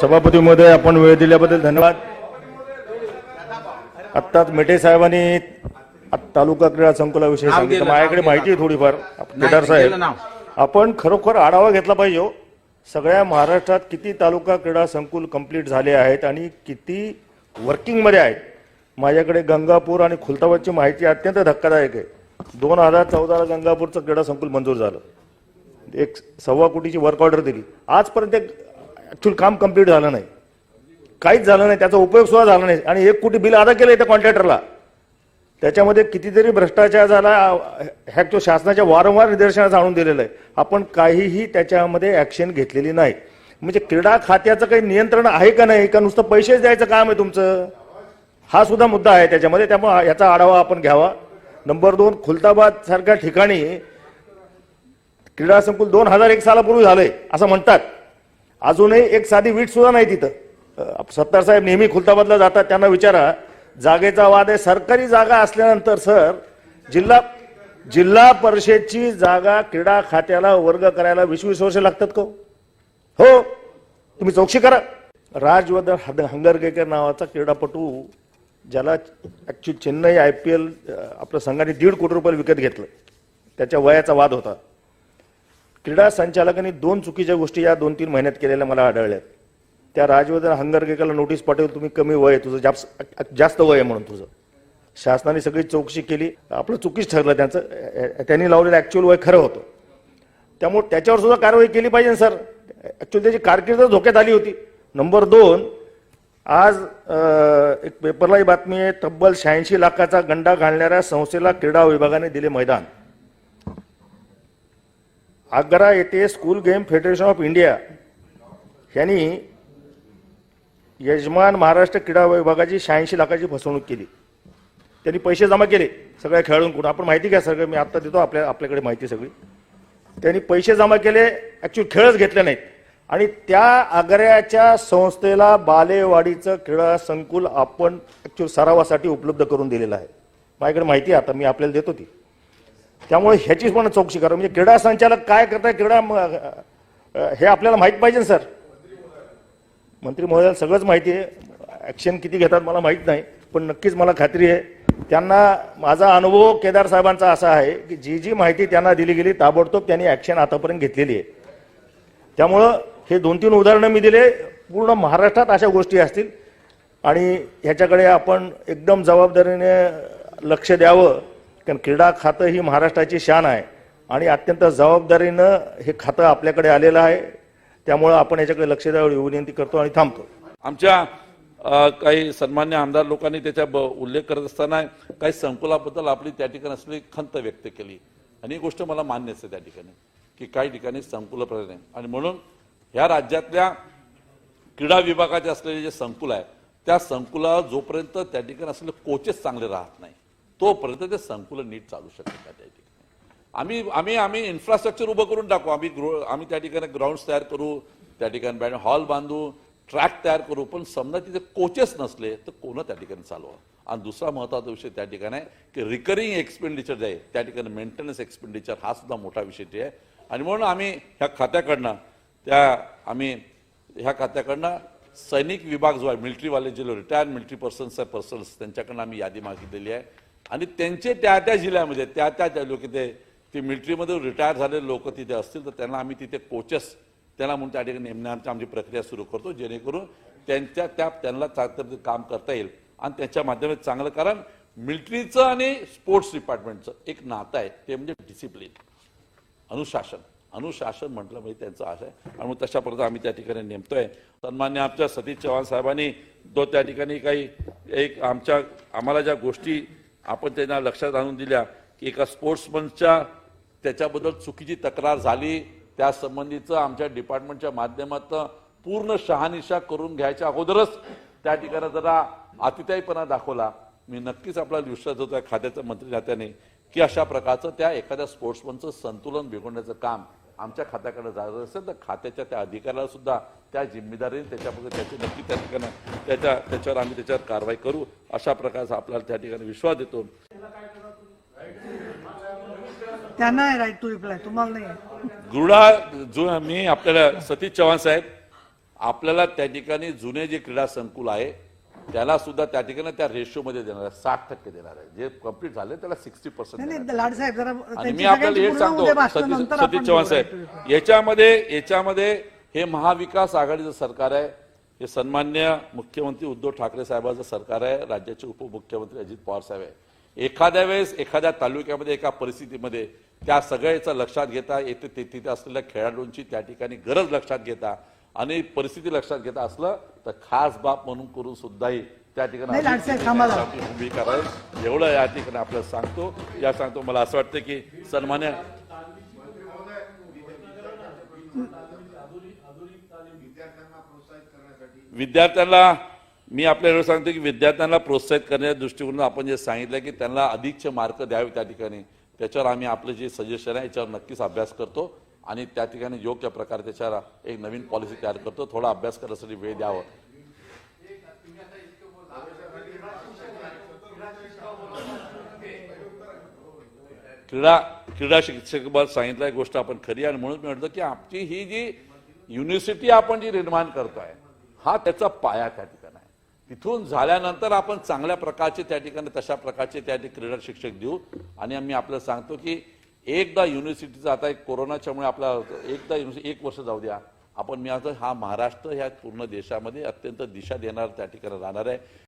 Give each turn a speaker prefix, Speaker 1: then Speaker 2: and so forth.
Speaker 1: सभापती महोदय आपण वेळ दिल्याबद्दल धन्यवाद. आत्ताच मेटे साहेबांनी तालुका क्रीडा संकुलाविषयी सांगितलं. माझ्याकडे माहिती आहे थोडीफार केदार साहेब. आपण खरोखर आढावा घेतला पाहिजे हो. सगळ्या महाराष्ट्रात किती तालुका क्रीडा संकुल कंप्लीट झाले आहेत आणि किती वर्किंगमध्ये आहेत? माझ्याकडे गंगापूर आणि खुलताबादची माहिती अत्यंत धक्कादायक आहे. दोन हजार चौदाला गंगापूरचं क्रीडा संकुल मंजूर झालं. एक सव्वा कोटीची वर्क ऑर्डर दिली. आजपर्यंत ऍक्च्युअल काम कंप्लीट झालं नाही. काहीच झालं नाही त्याचा उपयोग सुद्धा झाला नाही. आणि एक कोटी बिल अदा केलं त्या कॉन्ट्रॅक्टरला त्याच्यामध्ये कितीतरी भ्रष्टाचार झाला ह्या तो शासनाच्या वारंवार निदर्शनास आणून दिलेलं आहे. आपण काहीही त्याच्यामध्ये ऍक्शन घेतलेली नाही. म्हणजे क्रीडा खात्याचं काही नियंत्रण आहे का नाही? का नुसतं पैसेच द्यायचं काम आहे तुमचं? हा सुद्धा मुद्दा आहे त्याच्यामध्ये. त्यामुळे याचा आढावा आपण घ्यावा. नंबर दोन खुलताबाद सारख्या ठिकाणी क्रीडा संकुल दोन हजार एक सालापूर्वी झालंय असं म्हणतात. अजूनही एक साधी वीट सुद्धा नाही तिथं. सत्तार साहेब नेहमी खुलताबादला जातात त्यांना विचारा. जागेचा वाद आहे सरकारी जागा असल्यानंतर सर जिल्हा जिल्हा परिषदची जागा क्रीडा खात्याला वर्ग करायला वीस वीस वर्ष लागतात का हो? हो. तुम्ही चौकशी करा. राजवर्धन हद- हंगरगेकर नावाचा क्रीडापटू ज्याला actually Chennai I P L आपल्या संघाने दीड कोटी रुपये विकत घेतलं. त्याच्या वयाचा वाद होता. क्रीडा संचालकांनी दोन चुकीच्या गोष्टी या दोन तीन महिन्यात केलेल्या मला आढळल्यात. त्या राजवर्धन हंगरगेकरला नोटीस पाठवली तुम्ही कमी वय आहे तुझं जास्त जास्त वय आहे म्हणून तुझं. शासनाने सगळी चौकशी केली. आपलं चुकीच ठरलं त्यांचं. त्यांनी लावलेलं ऍक्च्युअल वय खरं होतं. त्यामुळे त्याच्यावर सुद्धा कारवाई केली पाहिजे ना सर. ऍक्च्युअली त्याची कारकीर्द धोक्यात आली होती. नंबर दोन आज एक पेपरलाही बातमी आहे तब्बल शहाऐंशी लाखाचा गंडा घालणाऱ्या संस्थेला क्रीडा विभागाने दिले मैदान. आग्रा येथे school game federation of India यांनी यजमान महाराष्ट्र क्रीडा विभागाची शहाऐंशी लाखाची फसवणूक केली. त्यांनी पैसे जमा केले सगळ्या खेळाडूंकडून. आपण माहिती घ्या सगळं मी आत्ता देतो आपल्या आपल्याकडे माहिती सगळी. त्यांनी पैसे जमा केले ॲक्च्युअली खेळच घेतले नाहीत. आणि त्या आग्र्याच्या संस्थेला बालेवाडीचं क्रीडा संकुल आपण ॲक्च्युअल सरावासाठी उपलब्ध करून दिलेलं आहे. माझ्याकडे माहिती आहे आता मी आपल्याला देतो ती. त्यामुळे ह्याचीच पण चौकशी करा. म्हणजे क्रीडा संचालक काय करताय क्रीडा म- हे आपल्याला माहीत पाहिजे ना सर? मंत्री महोदयाला सगळंच माहिती आहे. ॲक्शन किती घेतात मला माहीत नाही पण नक्कीच मला खात्री आहे. त्यांना माझा अनुभव केदार साहेबांचा असा आहे की जी जी माहिती त्यांना दिली गेली ताबडतोब त्यांनी ॲक्शन आतापर्यंत घेतलेली आहे. त्यामुळं हे दोन तीन उदाहरणं मी दिले. पूर्ण महाराष्ट्रात अशा गोष्टी असतील. आणि ह्याच्याकडे आपण एकदम जबाबदारीने लक्ष द्यावं. कारण क्रीडा खातं ही महाराष्ट्राची शान आहे. आणि अत्यंत जबाबदारीनं हे खातं आपल्याकडे आलेलं आहे. त्यामुळं आपण याच्याकडे लक्ष द्यावं विनंती करतो आणि थांबतो.
Speaker 2: आमच्या काही सन्मान्य आमदार लोकांनी त्याचा ब- उल्लेख करत असताना काही संकुलाबद्दल आपली त्या ठिकाणी असलेली खंत व्यक्त केली. आणि ही गोष्ट मला मान्य असते त्या ठिकाणी की काही ठिकाणी संकुल प्रधान आणि म्हणून ह्या राज्यातल्या क्रीडा विभागाचे असलेले जे संकुल आहे त्या संकुलावर जोपर्यंत त्या ठिकाणी असलेले कोचेस चांगले राहत नाही तोपर्यंत ते संकुल नीट चालू शकत नाही त्या ठिकाणी? आम्ही आम्ही आम्ही इन्फ्रास्ट्रक्चर उभं करून टाकू. आम्ही ग्रो आम्ही त्या ठिकाणी ग्राउंड तयार करू त्या ठिकाणी बॅड हॉल बांधू ट्रॅक तयार करू. पण समजा तिथे कोचेस नसले तर कोण त्या ठिकाणी चालवा आणि दुसरा महत्त्वाचा विषय त्या ठिकाणी आहे की रिकरिंग एक्सपेंडिचर जे आहे त्या ठिकाणी मेंटेनन्स एक्सपेंडिचर हा सुद्धा मोठा विषय आहे. आणि म्हणून आम्ही ह्या खात्याकडनं त्या आम्ही ह्या खात्याकडनं सैनिक विभाग जो आहे मिलिटरीवाले जे रिटायर्ड मिलिटरी पर्सन्स आहे पर्सन्स त्यांच्याकडनं आम्ही यादी मागितलेली आहे. आणि त्यांचे त्या त्या जिल्ह्यामध्ये त्या त्या लोक ते ते मिलिटरीमध्ये रिटायर झालेले लोक तिथे असतील तर त्यांना आम्ही तिथे कोचेस त्यांना म्हणून त्या ठिकाणी नेमण्याची आमची प्रक्रिया सुरू करतो जेणेकरून त्यांच्या त्या त्यांना चांगलं काम करता येईल. आणि त्याच्या माध्यमात चांगलं कारण मिलिटरीचं आणि स्पोर्ट्स डिपार्टमेंटचं एक नातं आहे ते म्हणजे डिसिप्लिन अनुशासन. अनुशासन म्हटलं म्हणजे त्यांचं आशय आणि मग तशा प्रकारे आम्ही त्या ठिकाणी नेमतोय. सन्मान्य आमच्या सतीश चव्हाण साहेबांनी तो त्या ठिकाणी काही एक आमच्या आम्हाला ज्या गोष्टी आपण त्यांना लक्षात आणून दिल्या की एका स्पोर्ट्समनच्या त्याच्याबद्दल चुकीची तक्रार झाली त्या संबंधीचं आमच्या डिपार्टमेंटच्या माध्यमातून पूर्ण शहानिशा करून घ्यायच्या अगोदरच त्या ठिकाणी जरा अतिताईपणा दाखवला. मी नक्कीच आपल्याला विश्वास होतो खात्याच्या मंत्री नात्याने की अशा प्रकारचं त्या एखाद्या स्पोर्ट्समनचं संतुलन बिघडण्याचं काम आमच्या खात्याकडे जायचं असेल तर खात्याच्या त्या अधिकाऱ्याला सुद्धा त्या जिम्मेदारीने त्याच्याबद्दल त्याची नक्की त्या ठिकाणी त्याच्या त्याच्यावर आम्ही त्याच्यावर कारवाई करू अशा प्रकारचा आपल्याला त्या ठिकाणी विश्वास देतो.
Speaker 3: त्यांना राईट टू रिप्लाय तुम्हाला नाही
Speaker 2: गुरुडा जो मी आपल्याला सतीश चव्हाण साहेब आपल्याला त्या ठिकाणी जुने जे क्रीडा संकुल आहे त्याला सुद्धा त्या ठिकाणी त्या रेशोमध्ये देणार आहे. साठ टक्के देणार आहे. जे कंप्लीट झाले त्याला सिक्स्टी पर्सेंट
Speaker 3: नाही नाही लाड साहेब जरा
Speaker 2: आणि
Speaker 3: त्यांची
Speaker 2: मी आपल्याला
Speaker 3: सगळ्यांची
Speaker 2: हे
Speaker 3: पूर्ण
Speaker 2: सांगतो
Speaker 3: उद्या भाषण
Speaker 2: सतीश
Speaker 3: नंतर
Speaker 2: सतीश
Speaker 3: आपण
Speaker 2: चव्हाण
Speaker 3: बोलूया.
Speaker 2: साहेब याच्यामध्ये याच्यामध्ये हे महाविकास आघाडीचं सरकार आहे हे सन्मान्य मुख्यमंत्री उद्धव ठाकरे साहेबांचं सरकार आहे राज्याचे उपमुख्यमंत्री अजित पवार साहेब आहे. एखाद्या वेळेस एखाद्या तालुक्यामध्ये एका परिस्थितीमध्ये त्या सगळ्याचं लक्षात घेता येथे ते- तिथे असलेल्या खेळाडूंची त्या ठिकाणी गरज लक्षात घेता आणि परिस्थिती लक्षात घेता असलं तर खास बाप म्हणून करून सुद्धाही त्या ठिकाणी भूमिका राहील एवढं या ठिकाणी आपल्याला सांगतो. या सांगतो मला असं वाटतं की सन्मान्य विद्यार्थ्यांना मी आपल्या एवढं सांगतो की विद्यार्थ्यांना प्रोत्साहित करण्याच्या दृष्टिकोनातून आपण जे सांगितलं की त्यांना अधिकचे मार्क द्यावे त्या ठिकाणी. त्याच्यावर आम्ही आपलं जे सजेशन आहे याच्यावर नक्कीच अभ्यास करतो. आणि त्या ठिकाणी योग्य प्रकारे त्याच्या एक नवीन पॉलिसी तयार करतो. थोडा अभ्यास करण्यासाठी वेळ द्यावं. क्रीडा क्रीडा शिक्षक सांगितलं गोष्ट आपण खरी आणि म्हणून मी म्हटलं की आमची ही जी युनिव्हर्सिटी आपण जी निर्माण करतोय हा त्याचा पाया त्या ठिकाणी आहे. तिथून झाल्यानंतर आपण चांगल्या प्रकारचे त्या ठिकाणी तशा प्रकारचे त्या ठिकाणी क्रीडा शिक्षक देऊ. आणि आम्ही आपल्याला सांगतो की एकदा युनिव्हर्सिटीचा आता एक कोरोनाच्यामुळे आपला एकदा युनिव्हर्सिटी एक वर्ष जाऊ द्या. आपण मी आता हा महाराष्ट्र ह्या पूर्ण देशामध्ये अत्यंत दिशा देणार त्या ठिकाणी राहणार आहे.